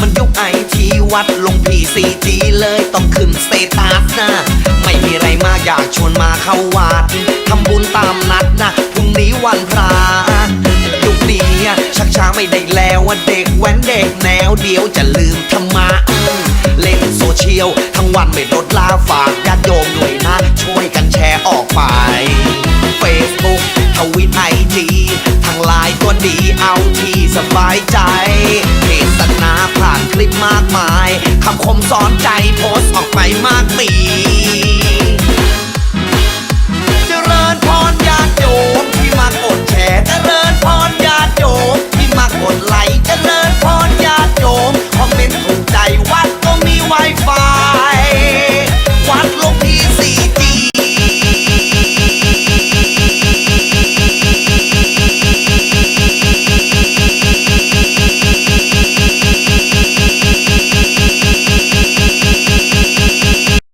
มันยุ้ยไอทีวัดลงพีซีจีเลยต้องขึ้นสเตตัสนะ ไม่มีไรมากอยากชวนมาเข้าวัดทำบุญตามนัดนะพรุ่งนี้วันพระยุคนี้ชักช้าไม่ได้แล้วว่าเด็กแว้นเด็กแนวเดียวจะลืมธรรมะเล่นโซเชียล ทั้งวันไม่ลดลาฝากญาติโยมด้วยนะ ช่วยกันแชร์ออกไป Facebook ทวิตไอจีทางไลน์ก็ดีเอาที่สบายใจ สอนใจโพสออกไปมากมี